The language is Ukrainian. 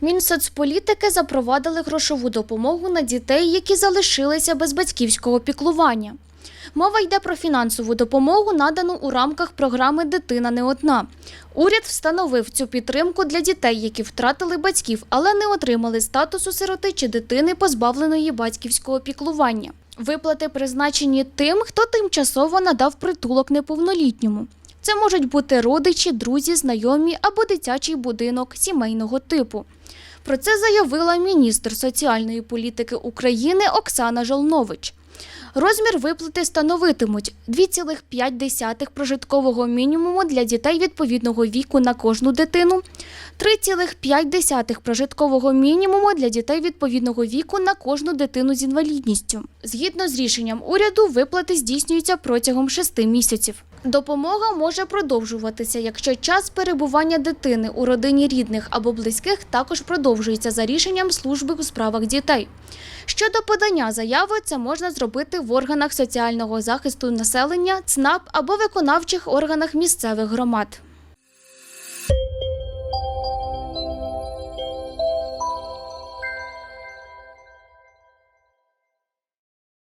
Мінсоцполітики запровадили грошову допомогу на дітей, які залишилися без батьківського піклування. Мова йде про фінансову допомогу, надану у рамках програми Дитина не одна. Уряд встановив цю підтримку для дітей, які втратили батьків, але не отримали статусу сироти чи дитини, позбавленої батьківського піклування. Виплати призначені тим, хто тимчасово надав притулок неповнолітньому. Це можуть бути родичі, друзі, знайомі або дитячий будинок сімейного типу. Про це заявила міністр соціальної політики України Оксана Жолнович. Розмір виплати становитимуть 2,5 прожиткового мінімуму для дітей відповідного віку на кожну дитину, 3,5 прожиткового мінімуму для дітей відповідного віку на кожну дитину з інвалідністю. Згідно з рішенням уряду, виплати здійснюються протягом 6 місяців. Допомога може продовжуватися, якщо час перебування дитини у родині рідних або близьких також продовжується за рішенням служби у справах дітей. Щодо подання заяви, це можна зробити в органах соціального захисту населення, ЦНАП або виконавчих органах місцевих громад.